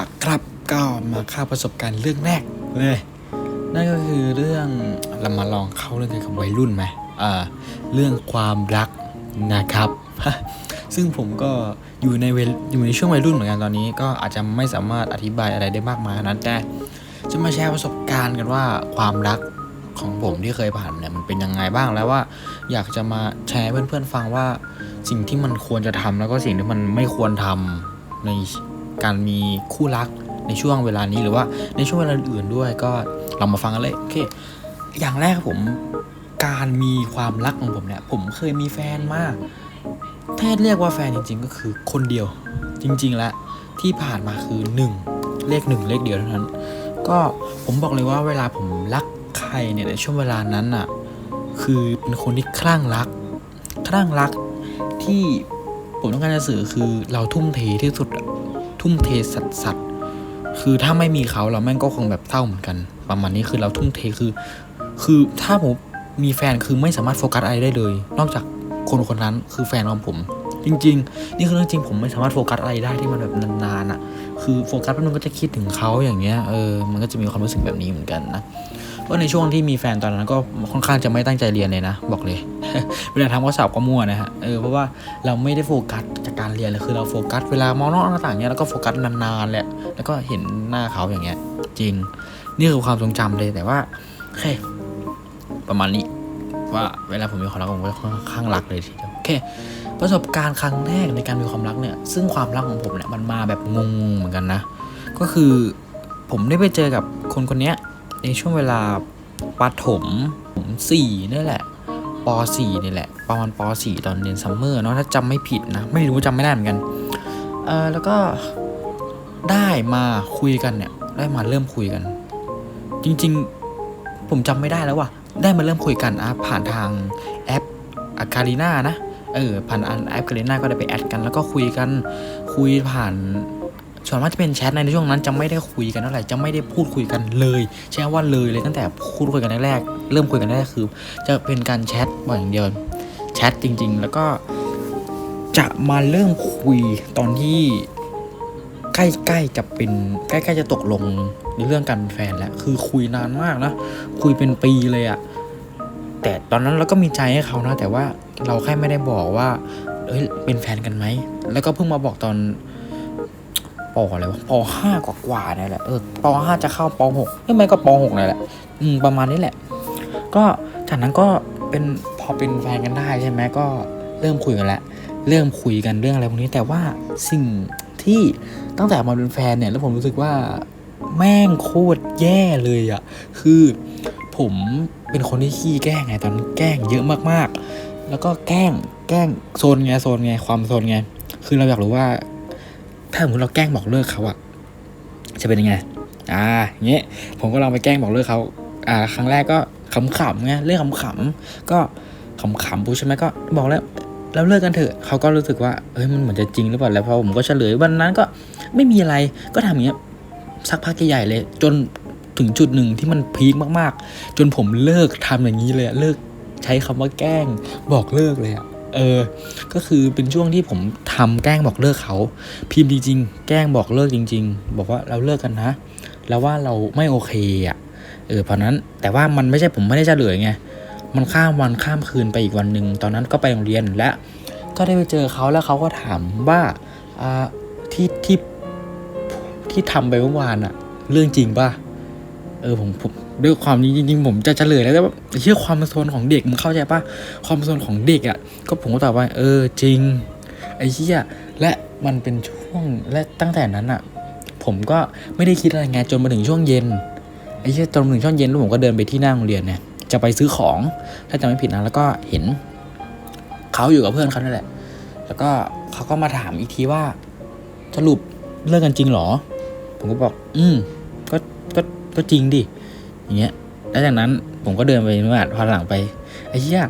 ล่ะครับก็มาเข้าประสบการณ์เรื่องแรกเลยนั่นก็คือเรื่องเรามาลองเข้าเรื่องเกี่ยวกับวัยรุ่นไหมอ่าเรื่องความรักนะครับ ซึ่งผมก็อยู่ในเวลอยู่ในช่วงวัยรุ่นเหมือนกันตอนนี้ ก็อาจจะไม่สามารถอธิบายอะไรได้มากมายขนาดนั้นแต่จะมาแชร์ประสบการณ์กันว่าความรักของผมที่เคยผ่านเนี่ยมันเป็นยังไงบ้างแล้วว่า อยากจะมาแชร์ให้เพื่อนๆฟังว่าสิ่งที่มันควรจะทำแล้วก็สิ่งที่มันไม่ควรทำใน การมีคู่รักในช่วงเวลานี้หรือว่าในช่วงเวลาอื่นด้วยก็เรามาฟังกันเลยโอเค อย่างแรกครับผมการมีความรักของผมเนี่ยผมเคยมีแฟนมากถ้าเรียกว่าแฟนจริง ๆ ก็คือคนเดียว จริง ๆ แล้วที่ผ่านมาคือหนึ่งเลขหนึ่งเลขเดียวเท่านั้น ก็ผมบอกเลยว่าเวลาผมรักใครเนี่ยในช่วงเวลานั้นอะคือเป็นคนที่คลั่งรัก คลั่งรักที่ผมต้องการจะสื่อคือเราทุ่มเทที่สุดอะ ทุ่มเทสัดสัดคือถ้าไม่มีเขาเราแม่งก็คงแบบเศร้าเหมือนกัน ประมาณนี้คือเราทุ่มเทคือ คือถ้าผมมีแฟนคือไม่สามารถโฟกัสอะไรได้เลย นอกจากคนคนนั้นคือแฟนของผม จริง ๆ นี่คือเรื่องจริงผมไม่สามารถโฟกัสอะไรได้ที่มันแบบนานๆอะ คือโฟกัสแป๊บนึงก็จะคิดถึงเขาอย่างเงี้ยเออมันก็จะมีความรู้สึกแบบนี้เหมือนกันนะ ก็ในช่วงที่มีแฟนตอนนั้นก็ค่อนข้างจะไม่ตั้งใจเรียนเลยนะ บอกเลย เวลาทำข้อสอบก็มั่วนะฮะเออเพราะว่าเราไม่ได้โฟกัสจากการเรียนเลยคือเราโฟกัสเวลามองนอกหน้าต่างเนี้ยแล้วก็โฟกัสนานๆแหละแล้วก็เห็นหน้าเขาอย่างเงี้ย จริง นี่คือความทรงจำเลยแต่ว่าโอเคประมาณนี้ว่าเวลาผมมีความรักผมก็ค่อนข้างรักเลยทีเดียวโอเคประสบการณ์ครั้งแรกในการมีความรักเนี่ย ซึ่งความรักของผมเนี่ยมันมาแบบงงๆเหมือนกันนะ ก็คือผมได้ไปเจอกับคนคนเนี้ย ในช่วงเวลาปฐมผมสี่นี่แหละปสี่นี่แหละ ประมาณปสี่ตอนเรียนซัมเมอร์เนาะถ้าจำไม่ผิดนะ ไม่รู้จำไม่ได้เหมือนกันเออแล้วก็ได้มาคุยกันเนี่ย ได้มาเริ่มคุยกัน จริงๆ ผมจำไม่ได้แล้วว่ะได้มาเริ่มคุยกันอะผ่านทางแอปอาคารีนานะเออผ่านแอปคารีนาก็ได้ไปแอดกัน แล้วก็คุยกันคุยผ่าน ส่วนมากจะเป็นแชทในช่วงนั้นจะไม่ได้คุยกันเท่าไหร่จะไม่ได้พูดคุยกันเลยใช่ว่าเลยเลยตั้งแต่พูดคุยกันแรกเริ่มคุยกันแรกคือ จะเป็นการแชทบ่อยอย่างเดียวแชทจริง ๆ แล้วก็จะมาเริ่มคุยตอนที่ใกล้ๆจะเป็นใกล้ๆจะตกลงในเรื่องการเป็นแฟนแล้วคือคุยนานมากนะคุยเป็นปีเลยอะแต่ตอนนั้นเราก็มีใจให้เขานะ แต่ว่าเราแค่ไม่ได้บอกว่าเอ้ยเป็นแฟนกันไหมแล้วก็เพิ่งมาบอกตอน ปอะไรวะปห้ากว่ากว่าเนี่ยแหละเออปห้าจะเข้าปหกไม่ไม่ก็ปหกนี่แหละอืมประมาณนี้แหละ ก็จากนั้นก็เป็นพอเป็นแฟนกันได้ใช่ไหมก็เริ่มคุยกันแล้วเริ่มคุยกันเรื่องอะไรพวกนี้แต่ว่าสิ่งที่ตั้งแต่มาเป็นแฟนเนี่ยแล้วผมรู้สึกว่าแม่งโคตรแย่เลยอะ่ะคือผมเป็นคนที่ขี้แกล้งไงตอนนั้นแกล้งเยอะมากๆ แล้วก็แกล้งแกล้งโซนไงโซนไงความโซนไงคือเราอยากรู้ว่า ถ้าสมมติเราแกล้งบอกเลิกเขาอะจะเป็นยังไง อ่าเงี้ยผมก็ลองไปแกล้งบอกเลิกเขาอ่า ครั้งแรกก็ขำๆไงเรื่องขำๆก็ขำๆปุ๊บใช่ไหมก็บอกแล้วแล้วเลิกกันเถอะเขาก็รู้สึกว่าเอ้ยมันเหมือนจะจริงหรือเปล่าแล้วพอผมก็เฉลยวันนั้นก็ไม่มีอะไรก็ทำอย่างเงี้ยสักพักใหญ่เลย จนถึงจุดหนึ่งที่มันพีคมากๆ จนผมเลิกทำอย่างนี้เลยเลิกใช้คำว่าแกล้งบอกเลิกเลยอะ เออ ก็คือเป็นช่วงที่ผมทำแกล้งบอกเลิกเขา พิมพ์จริงๆแกล้งบอกเลิกจริง ๆ บอกว่าเราเลิกกันนะ แล้วว่าเราไม่โอเคอะ เออเพราะนั้นแต่ว่ามันไม่ใช่ผมไม่ได้เฉลยไง มันข้ามวันข้ามคืนไปอีกวันหนึ่ง ตอนนั้นก็ไปโรงเรียนและ ก็ได้ไปเจอเขาแล้วเขาก็ถามว่าอ่าที่ที่ที่ทำไปเมื่อวานอะเรื่องจริงป่ะ เออผมผม ด้วยความนี้จริงๆผมจะเฉลยแล้วแต่ว่าเชื่อความโซนของเด็กมึงเข้าใจป่ะความโซนของเด็กอะก็ผมก็ตอบว่าเออจริง ไอ้เหี้ยและมันเป็นช่วงและตั้งแต่นั้นอะผมก็ไม่ได้คิดอะไรไงจนมาถึงช่วงเย็นไอ้เหี้ยจนมาถึงช่วงเย็นแล้วผมก็เดินไปที่หน้าโรงเรียนเนี่ยจะไปซื้อของถ้าจำไม่ผิดนะแล้วก็เห็นเขาอยู่กับเพื่อนเขานั่นแหละ แล้วก็เขาก็มาถามอีกทีว่าสรุปเลิกกันจริงหรอ ผมก็บอก อืมก็ก็ก็จริงดิ อย่างเงี้ยแล้วจากนั้นผมก็เดินไปนู่นอะพอหลังไปไอ้เหี้ย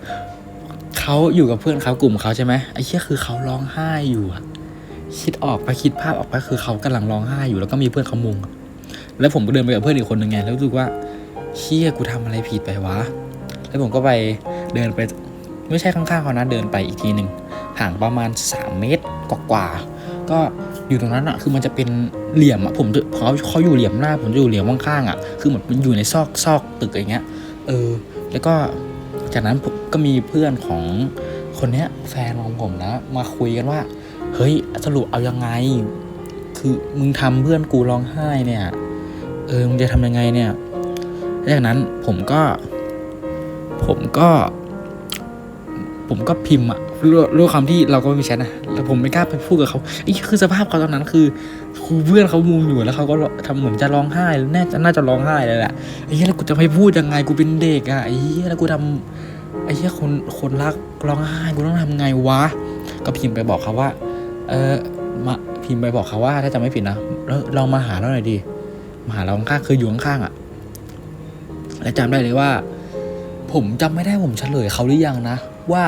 เขาอยู่กับเพื่อนเขากลุ่มเขาใช่ไหมไอ้เหี้ยคือเขาร้องไห้อยู่อะคิดออกไปคิดภาพออกไปคือเขากำลังร้องไห้อยู่แล้วก็มีเพื่อนเขามุง แล้วผมก็เดินไปกับเพื่อนอีกคนหนึ่งไงแล้วรู้สึกว่าเชี่ยกูทำอะไรผิดไปวะ แล้วผมก็ไปเดินไปไม่ใช่ข้างๆเขานะเดินไปอีกทีหนึ่งห่างประมาณ 3 เมตรกว่าๆก็ อยู่ตรงนั้นอะคือมันจะเป็นเหลี่ยมอะผมเขาเขาอยู่เหลี่ยมหน้า ผมจะอยู่เหลี่ยมข้างๆอะคือเหมือนมันอยู่ในซอกซอกตึกอย่างเงี้ย เออ แล้วก็จากนั้นก็มีเพื่อนของคนเนี้ยแฟนของผมนะมาคุยกันว่า เฮ้ยสรุปเอายังไง คือมึงทำเพื่อนกูร้องไห้เนี่ย เออมึงจะทำยังไงเนี่ยจากนั้นผมก็ ผมก็ ผมก็พิมพ์อะรู้รู้คำที่เราก็ไม่มีแชทนะ แล้วผมไม่กล้าไปพูดกับเขาไอ้คือสภาพเขาตอนนั้นคือคือเพื่อนเขามุงอยู่แล้วเขาก็ทำเหมือนจะร้องไห้แน่จะน่าจะร้องไห้เลยแหละไอ้เหี้ยแล้วกูจะไปพูดยังไงกูเป็นเด็กอะไอ้เหี้ยแล้วกูทำไอ้เหี้ยคนคนรักร้องไห้กูต้องทำไงวะ ก็พิมพ์ไปบอกเขาว่า เออมาพิมพ์ไปบอกเขาว่า ถ้าจะไม่ผิดนะแล้วลองมาหาเราหน่อยดิมาหาเราข้างคืออยู่ข้างๆอะและจำได้เลยว่า ผมจำไม่ได้ผมเฉลยเขาหรือยังนะ ว่า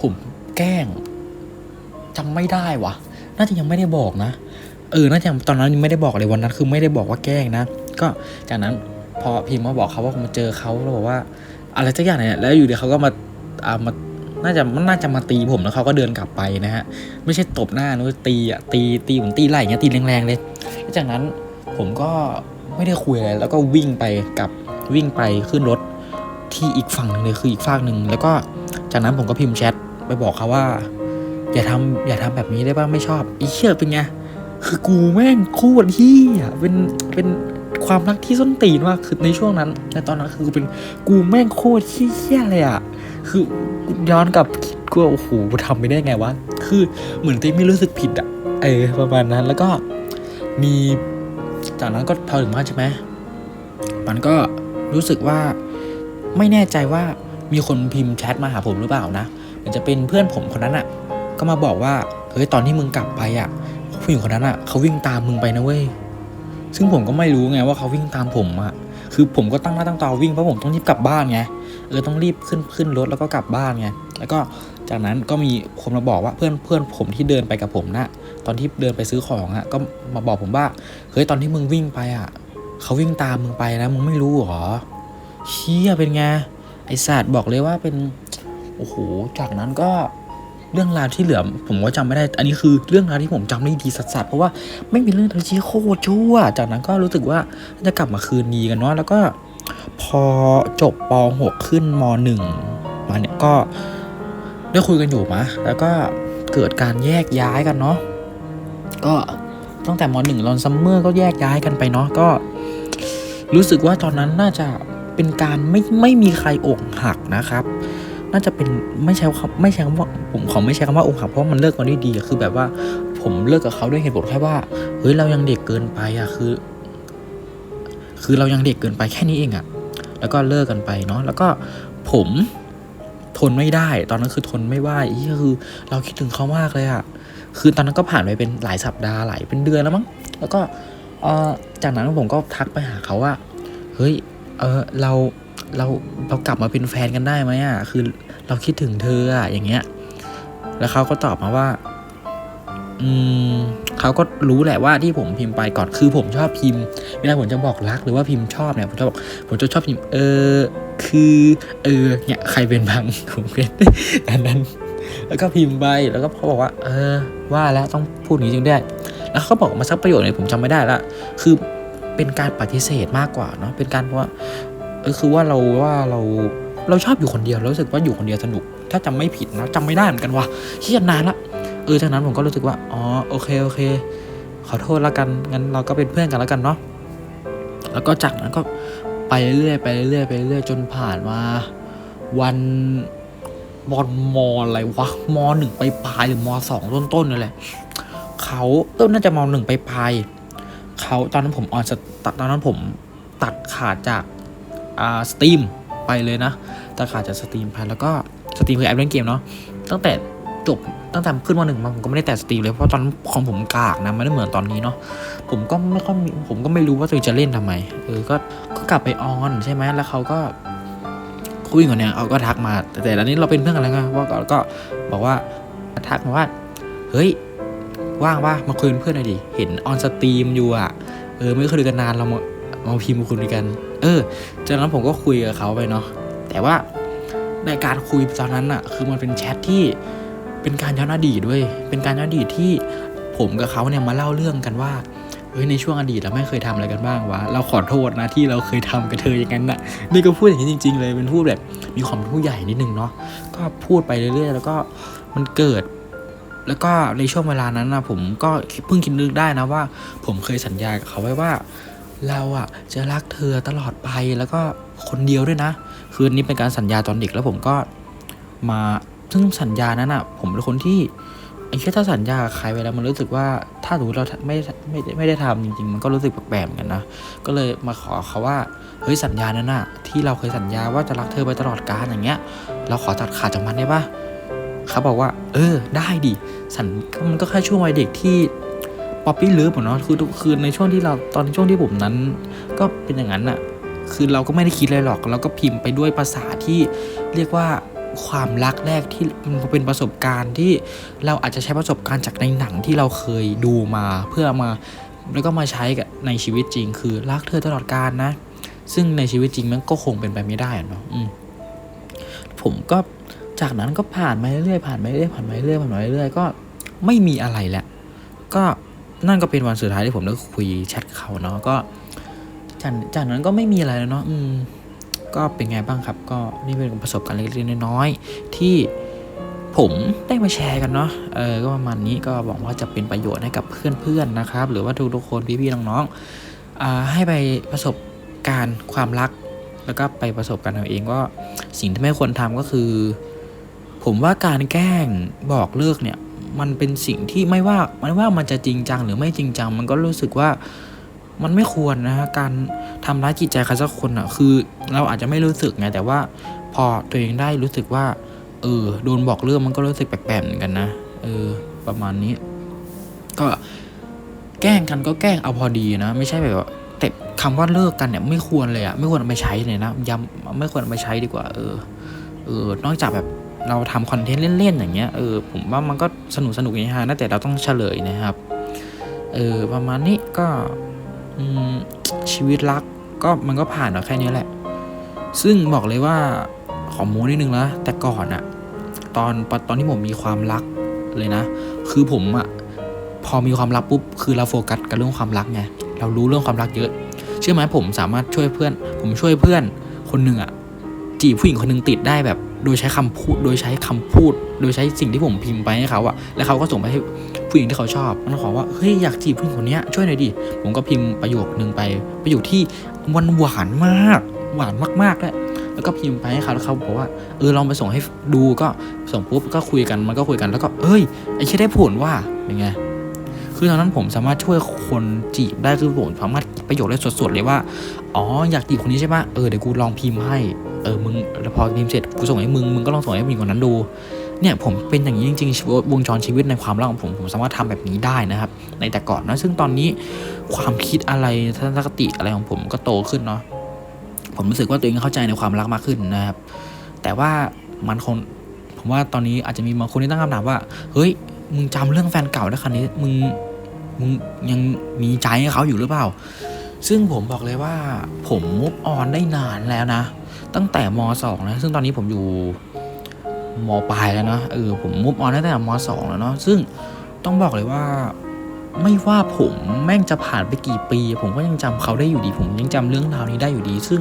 ผมแกล้ง จำไม่ได้วะน่าจะยังไม่ได้บอกนะ เออ น่าจะตอนนั้นไม่ได้บอกเลยวันนั้น คือไม่ได้บอกว่าแกล้งนะ ก็จากนั้นพอพิมพ์มาบอกเขาว่าผมาเจอเขาแล้วบอกว่า อะไรสักอย่างเนี่ยแล้วอยู่เดียวเขาก็มาอ่ามาน่าจะมันน่าจะมาตีผมแล้วเขาก็เดินกลับไปนะฮะ ไม่ใช่ตบหน้านะตีอะตีตีเหมือนตีไหล่เงี้ยตีแรงๆเลยลจากนั้นผมก็ไม่ได้คุยอะไรแล้วก็วิ่งไปกับวิ่งไปขึ้นรถที่อีกฝั่งหนึงเลยคืออีกฝั่งหนึ่งแล้วก็จากนั้นผมก็พิมพ์แชทไปบอกเขาว่า อย่าทำอย่าทำแบบนี้ได้ป่ะไม่ชอบอีเชี่ยเป็นไงคือกูแม่งโคตรที่อะเป็นเป็นความรักที่ส้นตีนว่ากคือในช่วงนั้นในตอนนั้นคือกูเป็นกูแม่งโคตรขี้เชี่ยเลยอะคือย้อนกลับคิดก็โอ้โหทำไม่ได้ไงวะคือเหมือนตัวไม่รู้สึกผิดอะเออประมาณนั้นแล้วก็มีจากนั้นก็พอถึงบ้านใช่ไหมมันก็รู้สึกว่าไม่แน่ใจว่ามีคนพิมพ์แชทมาหาผมหรือเปล่านะมันจะเป็นเพื่อนผมคนนั้นอะ ก็มาบอกว่าเฮ้ยตอนที่มึงกลับไปอะผู้หญิงคนนั้นอะเขาวิ่งตามมึงไปนะเว้ยซึ่งผมก็ไม่รู้ไงว่าเขาวิ่งตามผมอะคือผมก็ตั้งหน้าตั้งตาวิ่งเพราะผมต้องรีบกลับบ้านไงเออต้องรีบขึ้นขึ้นรถแล้วก็กลับบ้านไงแล้วก็จากนั้นก็มีคนมาบอกว่าเพื่อนเพื่อนผมที่เดินไปกับผมนะตอนที่เดินไปซื้อของอะ่ะก็มาบอกผมว่าเฮ้ยตอนที่มึงวิ่งไปอะ่ะเขาวิ่งตามมึงไปนะมึงไม่รู้เหรอเชี่ยเป็นไงไอศาสตว์บอกเลยว่าเป็นโอ้โหจากนั้นก็ เรื่องราวที่เหลือผมก็จำไม่ได้ อันนี้คือเรื่องราวที่ผมจำได้ดีสัสๆเพราะว่าไม่มีเรื่องที่โคตรชั่ว จากนั้นก็รู้สึกว่าจะกลับมาคืนดีกันเนาะแล้วก็พอจบป .6 ขึ้นม .1 มาเนี่ยก็ได้คุยกันอยู่มะแล้วก็เกิดการแยกย้ายกันเนาะก็ตั้งแต่ม .1 ตอนซัมเมอร์ก็แยกย้ายกันไปเนาะก็ รู้สึกว่าตอนนั้นน่าจะเป็นการไม่ไม่มีใครอกหักนะครับ น่าจะเป็นไม่ใช่คำไม่ใช่คำว่าผมขอไม่ใช่คำว่าอกหักเพราะมันเลิกกันด้วยดีคือแบบว่า ผมเลิกกับเขาด้วยเหตุผลแค่ว่าเฮ้ยเรายังเด็กเกินไปอะคือ คือเรายังเด็กเกินไปแค่นี้เองอะแล้วก็เลิกกันไปเนาะแล้วก็ผมทนไม่ได้ ตอนนั้นคือทนไม่ไหวเหี้ยคือ เราคิดถึงเขามากเลยอะคือตอนนั้นก็ผ่านไปเป็นหลายสัปดาห์หลายเป็นเดือนแล้วมั้งแล้วก็เอ่อจากนั้นผมก็ทักไปหาเขาว่าเฮ้ยเออเรา เราเรากลับมาเป็นแฟนกันได้ไหมอะคือเราคิดถึงเธออะอย่างเงี้ย แล้วเขาก็ตอบมาว่า อืมเขาก็รู้แหละว่าที่ผมพิมพ์ไปก่อนคือผมชอบพิมพ์เวลาผมจะบอกรักหรือว่าพิมพ์ชอบเนี่ยผมจะบอกผมจะชอบพิมพ์ เออ คือ เออ เนี่ยใครเป็นบ้างผมเป็นอันนั้น แล้วก็พิมพ์ไปแล้วก็เขาบอกว่า เออ ว่าแล้วต้องพูดอย่างนี้จึงได้ แล้วเขาบอกมาสักประโยชน์เนี่ยผมจำไม่ได้ละคือเป็นการปฏิเสธมากกว่าเนาะเป็นการเพราะว่า เออคือว่าเราว่าเราเราชอบอยู่คนเดียวเรารู้สึกว่าอยู่คนเดียวสนุก ถ้าจำไม่ผิดนะจำไม่ได้เหมือนกันว่ะเฮียนานละเออจากนั้นผมก็รู้สึกว่าอ๋อโอเคโอเค ขอโทษล้วกันงั้นเราก็เป็นเพื่อนกันแล้วกันเนาะแล้วก็จากนั้นก็ไปเรื่อยไปเรื่อยไปเรื่อยจนผ่านมาวันบอลมออะไรวะมอหนึ่งไปปลายหรือมอสองต้นๆนั่นแหละเขาเออน่าจะมอหนึ่งไปปลายเขาตอนนั้นผมออนตอนนั้นผมตัดขาดจาก อ่าสตรีมไปเลยนะตัดขาดจากสตรีมไปแล้วก็สตรีมคือแอปเล่นเกมเนาะตั้งแต่จบตั้งแต่ขึ้นมาหนึ่งมาผมก็ไม่ได้แตะสตรีมเลยเพราะตอนของผมกากนะไม่ได้เหมือนตอนนี้เนาะผมก็ไม่ค่อยมีผมก็ไม่รู้ว่าตัวเองจะเล่นทำไมเออก็ก็กลับไปออนใช่ไหมแล้วเขาก็คุยกันเนี่ยเขาก็ทักมา แต่แต่ละนี้เราเป็นเพื่อนกันแล้วไงว่าก็ก็บอกว่าทักมาว่า เฮ้ย ว่างว่ามาคุยเป็นเพื่อนหน่อยดิเห็นออนสตรีมอยู่อะเออไม่เคยคุยกันนานเรามามาพิมพ์มาคุยกัน เออ จากนั้นผมก็คุยกับเขาไปเนาะ แต่ว่าในการคุยตอนนั้นอะคือมันเป็นแชทที่เป็นการย้อนอดีตด้วย เป็นการย้อนอดีตที่ผมกับเขาเนี่ยมาเล่าเรื่องกันว่าเฮ้ยในช่วงอดีตเราไม่เคยทำอะไรกันบ้างวะ เราขอโทษนะที่เราเคยทำกับเธออย่างนั้นน่ะ นี่ก็พูดอย่างนี้จริง ๆ เลยเป็นพูดแบบมีความเป็นผู้ใหญ่นิดนึงเนาะ ก็พูดไปเรื่อยๆ แล้วก็มันเกิด แล้วก็ในช่วงเวลานั้นนะผมก็เพิ่งคิดนึกได้นะว่า ผมเคยสัญญากับเขาไว้ว่า เราอะจะรักเธอตลอดไปแล้วก็คนเดียวด้วยนะ คืนนี้เป็นการสัญญาตอนเด็กแล้วผมก็มาซึ่งสัญญานั้นอะ ผมเป็นคนที่ไอ้แค่ถ้าสัญญาใครไปแล้วมันรู้สึกว่าถ้าสมมติเราไม่ไม่ไม่ได้ทำจริง ๆ มันก็รู้สึกแปลกๆกันนะก็เลยมาขอเขาว่าเฮ้ยสัญญานั้นอะที่เราเคยสัญญาว่าจะรักเธอไปตลอดกาลอย่างเงี้ย เราขอตัดขาดจากมันได้ปะเขาบอกว่า เออ ได้ดิสัญมันก็แค่ช่วงวัยเด็กที่ ป๊อปปี้เลิฟเนาะคือคือในช่วงที่เราตอนช่วงที่ผมนั้น ก็เป็นอย่างนั้นน่ะคือเราก็ไม่ได้คิดอะไรหรอกเราก็พิมพ์ไปด้วยภาษาที่เรียกว่าความรักแรกที่มันเป็นประสบการณ์ที่เราอาจจะใช้ประสบการณ์จากในหนังที่เราเคยดูมาเพื่อมาแล้วก็มาใช้กับในชีวิตจริง คือรักเธอตลอดกาลนะ ซึ่งในชีวิตจริงมันก็คงเป็นไปไม่ได้เนาะผมก็จากนั้นก็ผ่านมาเรื่อยๆผ่านมาเรื่อยๆผ่านมาเรื่อยๆผ่านมาเรื่อยๆก็ไม่มีอะไรแหละก็ นั่นก็เป็นวันสุดท้ายที่ผมได้คุยแชทเขาเนาะก็จากจากนั้นก็ไม่มีอะไรแล้วเนาะอืม ก็เป็นไงบ้างครับ ก็นี่เป็นประสบการณ์เล็กๆน้อยๆที่ผมได้มาแชร์กันเนาะเออก็ประมาณนี้ก็หวังว่าจะเป็นประโยชน์ให้กับเพื่อนๆนะครับ หรือว่าทุกๆคนพี่ๆน้องๆอ่าให้ไปประสบการณ์ความรัก แล้วก็ไปประสบการณ์เอาเองว่าสิ่งที่ไม่ควรทำก็คือ ผมว่าการแกล้งบอกเลิกเนี่ย มันเป็นสิ่งที่ไม่ว่าไม่ว่ามันจะจริงจังหรือไม่จริงจัง มันก็รู้สึกว่ามันไม่ควรนะฮะการทำร้ายจิตใจใครสักคนอะคือเราอาจจะไม่รู้สึกไงแต่ว่าพอตัวเองได้รู้สึกว่า เออโดนบอกเรื่องมันก็รู้สึกแปลกๆเหมือนกันนะเออประมาณนี้ ก็แกล้งกันก็แกล้งเอาพอดีนะ ไม่ใช่แบบว่าแต่คำว่าเลิกกันเนี่ยไม่ควรเลยอะไม่ควรเอาไปใช้เลยนะย้ำไม่ควรเอาไปใช้ดีกว่า เออเออนอกจากแบบ เราทำคอนเทนต์เล่นๆอย่างเงี้ยเออผมว่ามันก็สนุกสนุกอย่างนี้ฮะนะแต่เราต้องเฉลยนะครับเออประมาณนี้ก็ชีวิตรักก็มันก็ผ่านมาแค่นี้แหละ ซึ่งบอกเลยว่าขอโม้นิดนึงนะแต่ก่อนอะตอนตอนที่ผมมีความรักเลยนะ คือผมอะพอมีความรักปุ๊บคือเราโฟกัสกับเรื่องความรักไงเรารู้เรื่องความรักเยอะ เชื่อไหมผมสามารถช่วยเพื่อน ผมช่วยเพื่อนคนหนึ่งอะจีบผู้หญิงคนหนึ่งติดได้แบบ โดยใช้คำพูด โดยใช้คำพูด โดยใช้สิ่งที่ผมพิมพ์ไปให้เขาอะแล้วเขาก็ส่งไปให้ผู้หญิงที่เขาชอบมันขอว่า เฮ้ย อยากจีบผู้หญิงคนนี้ช่วยหน่อยดิ ผมก็พิมพ์ประโยคนึงไป ประโยคที่มันหวานมาก หวานมากๆเลยแล้วก็พิมพ์ไปให้เขาแล้วเขาบอกว่า เออ ลองไปส่งให้ดูก็ส่งปุ๊บก็คุยกัน มันก็คุยกัน แล้วก็ เอ้ย ไอ้แค่ได้ผลว่าเป็นไง คือตอนนั้นผมสามารถช่วยคนจีบได้ คือผมสามารถประโยคได้สดๆเลยว่า อ๋อ อยากจีบคนนี้ใช่ปะเออ เดี๋ยวกูลองพิมพ์ให้ ออมึงแล้วพอพิมพ์เสร็จกูส่งให้มึงมึงก็ลองส่งให้ผู้หญิงคนนั้นดูเนี่ยผมเป็นอย่างนี้จริงๆวงจรชีวิตในความรักของผมผมสามารถทำแบบนี้ได้นะครับ ในแต่ก่อนนะซึ่งตอนนี้ความคิดอะไรทัศนคติอะไรของผมก็โตขึ้นเนาะผมรู้สึกว่าตัวเองเข้าใจในความรักมากขึ้นนะครับ แต่ว่ามันคงผมว่าตอนนี้อาจจะมีบางคนที่ตั้งคำถามว่า เฮ้ย มึงจำเรื่องแฟนเก่าได้ขนาดนี้ มึง มึงยังมีใจให้เขาอยู่หรือเปล่า ซึ่งผมบอกเลยว่า ผมมุฟออนได้นานแล้วนะ ตั้งแต่มสองนะซึ่งตอนนี้ผมอยู่มปลายแล้วเนาะเออผมมุฟออนตั้งแต่มสองแล้วเนาะซึ่งต้องบอกเลยว่าไม่ว่าผมแม่งจะผ่านไปกี่ปี ผมก็ยังจำเขาได้อยู่ดี ผมยังจำเรื่องราวนี้ได้อยู่ดี ซึ่ง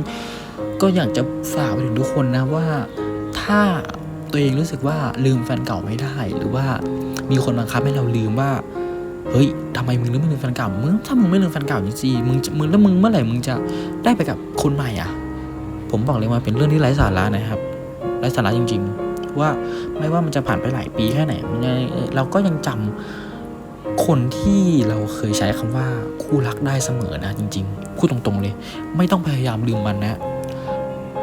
ก็อยากจะฝากไปถึงทุกคนนะว่าถ้าตัวเองรู้สึกว่าลืมแฟนเก่าไม่ได้ หรือว่ามีคนบังคับให้เราลืมว่า เฮ้ยทำไมมึงลืมไม่ลืมแฟนเก่ามึงถ้ามึงไม่ลืมแฟนเก่าจริงๆมึงจะมึงแล้วมึงเมื่อไหร่มึงจะได้ไปกับคนใหม่อะ ผมบอกเลยว่าเป็นเรื่องที่ไร้สาระนะครับไร้สาระจริง ๆ ว่าไม่ว่ามันจะผ่านไปหลายปีแค่ไหนมันยังเราก็ยังจำคนที่เราเคยใช้คำว่าคู่รักได้เสมอนะจริงๆพูดตรงๆเลย ไม่ต้องพยายามลืมมันนะ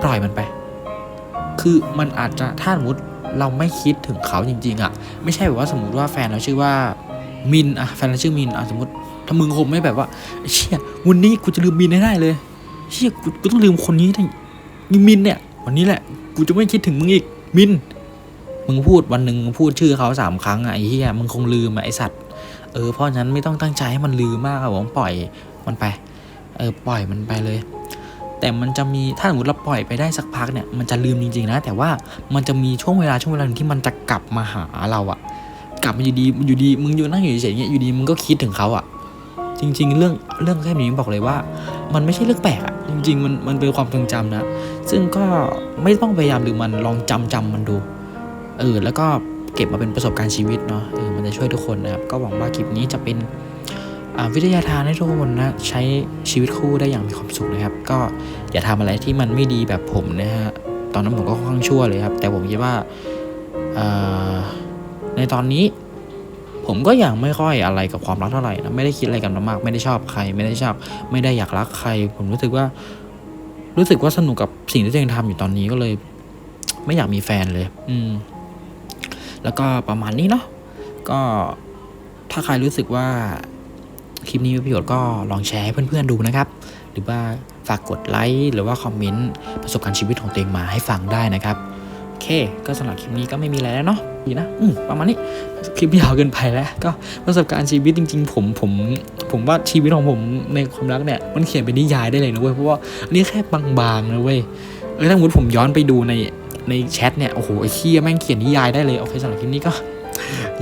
ปล่อยมันไป คือมันอาจจะถ้าสมมติเราไม่คิดถึงเขาจริง ๆอะ ไม่ใช่แบบว่าสมมติว่าแฟนเราชื่อว่ามินอะแฟนเราชื่อมินอะสมมติถ้ามึงคงไม่แบบว่าเชี่ยวันนี้กูจะลืมมินให้ได้เลยเชี่ยกูกูต้องลืมคนนี้ได้ ยมินเนี่ย วันนี้แหละ กูจะไม่คิดถึงมึงอีก มิน มึงพูดวันหนึ่งพูดชื่อเขาสามครั้งอะไอ้เหี้ยมึงคงลืมอะไอสัตว์ เออเพราะฉะนั้นไม่ต้องตั้งใจให้มันลืมมากครับผมปล่อยมันไป เออปล่อยมันไปเลย แต่มันจะมีถ้าสมมติเราปล่อยไปได้สักพักเนี่ยมันจะลืมจริงๆนะ แต่ว่ามันจะมีช่วงเวลาช่วงเวลาหนึ่งที่มันจะกลับมาหาเราอะกลับมาอยู่ดีอยู่ดีมึงอยู่นั่งอยู่เฉยๆเงี้ยอยู่ดีมึงก็คิดถึงเขาอะจริง ๆ เรื่องเรื่องแค่นี้บอกเลยว่า มันไม่ใช่เรื่องแปลกอะจริง ๆ มันมันเป็นความทรงจำนะ ซึ่งก็ไม่ต้องพยายามหรือมันลองจำจำมันดูเออแล้วก็เก็บมาเป็นประสบการณ์ชีวิตเนาะเออมันจะช่วยทุกคนนะครับ ก็หวังว่าคลิปนี้จะเป็นวิทยาทานให้ทุกคนนะใช้ชีวิตคู่ได้อย่างมีความสุขนะครับ ก็อย่าทำอะไรที่มันไม่ดีแบบผมนะฮะตอนนั้นผมก็ค่อนข้างชั่วเลยครับ แต่ผมคิดว่าในตอนนี้ ผมก็ยังไม่ค่อยอะไรกับความรักเท่าไหร่นะไม่ได้คิดอะไรกันมาก ไม่ได้ชอบใคร ไม่ได้ชอบ ไม่ได้อยากรักใคร ผมรู้สึกว่า รู้สึกว่าสนุกกับสิ่งที่ตัวเองทำอยู่ตอนนี้ก็เลย ไม่อยากมีแฟนเลย อืม แล้วก็ประมาณนี้เนาะก็ถ้าใครรู้สึกว่าคลิปนี้มีประโยชน์ก็ลองแชร์ให้เพื่อนๆดูนะครับ หรือว่าฝากกดไลค์หรือว่าคอมเมนต์ประสบการณ์ชีวิตของตัวเองมาให้ฟังได้นะครับ เค ก็สำหรับคลิปนี้ก็ไม่มีอะไรแล้วเนาะดีนะอืมประมาณนี้คลิปยาวเกินไปแล้ว ก็ประสบการณ์ชีวิตจริง ๆ ผมผมผมว่าชีวิตของผมในความรักเนี่ยมันเขียนเป็นนิยายได้เลยนะเว้ยเพราะว่าอันนี้แค่บางๆนะเว้ยเออถ้าสมมติผมย้อนไปดูในในแชทเนี่ยโอ้โหไอ้เคียแม่งเขียนนิยายได้เลยโอเคสำหรับคลิปนี้ก็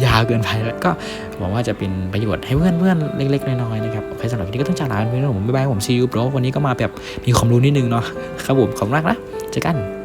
ยาวเกินไปแล้วก็หวังว่าจะเป็นประโยชน์ให้เพื่อนๆเล็ก ๆ น้อยๆนะครับโอเคสำหรับคลิปนี้ก็ต้องจากลาไปแล้วผมบ๊ายบายผมซีอูโปรวันนี้ก็มาแบบมีความรู้นิดนึงเนาะครับผมขอบคุณมากนะเจอกัน